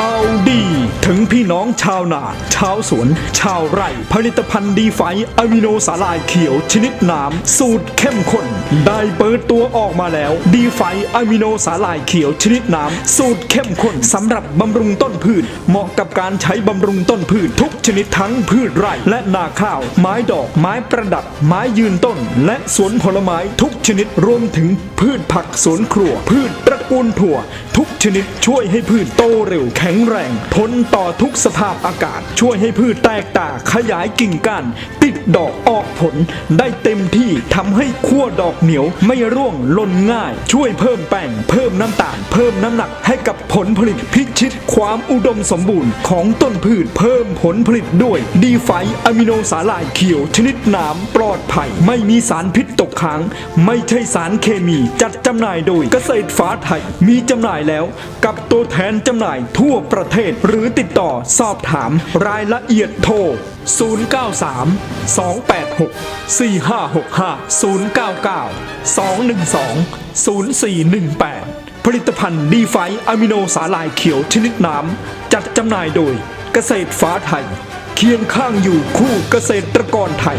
ข่าวดี ถึงพี่น้องชาวนา ชาวสวน ชาวไร่ ผลิตภัณฑ์ดีไฟอะมิโนสาลายเขียวชนิดน้ำสูตรเข้มข้น ได้เปิดตัวออกมาแล้ว ดีไฟอะมิโนสาลายเขียวชนิดน้ำสูตรเข้มข้นสำหรับบำรุงต้นพืช เหมาะกับการใช้บำรุงต้นพืชทุกชนิดทั้งพืชไร่และนาข้าว ไม้ดอก ไม้ประดับ ไม้ยืนต้น และสวนผลไม้ทุกชนิดรวมถึงพืชผักสวนครัว พืชตระกูล ถั่ว ทุกชนิดช่วยให้พืชโตเร็วแข็งแรงทนต่อทุกสภาพอากาศ ช่วยให้พืชแตกตาขยายกิ่งก้านติดดอกออกผลได้เต็มที่ทำให้ขั้วดอกเหนียวไม่ร่วงล่นง่าย ช่วยเพิ่มแป้งเพิ่มน้ำตาล เพิ่มน้ำหนักให้กับผลผลิตพิชิตความอุดมสมบูรณ์ของต้นพืช เพิ่มผลผลิตด้วยดีไฟอะมิโนสาหร่ายเขียวชนิดหน้ำปลอดภัย ไม่มีสารพิษตกค้าง ไม่ใช่สารเคมี จัดจำหน่ายโดยเกษตรฟ้าไทยมีีจำหน่ายแล้ว กับตัวแทนจำหน่ายทั่วประเทศหรือติดต่อสอบถามรายละเอียดโทร 093 286 4565 099 212 0418 ผลิตภัณฑ์ดีไฟอะมิโนสาหร่ายเขียวชนิดน้ำ จัดจำหน่ายโดยเกษตรฟ้าไทย เคียงข้างอยู่คู่เกษตรกรไทย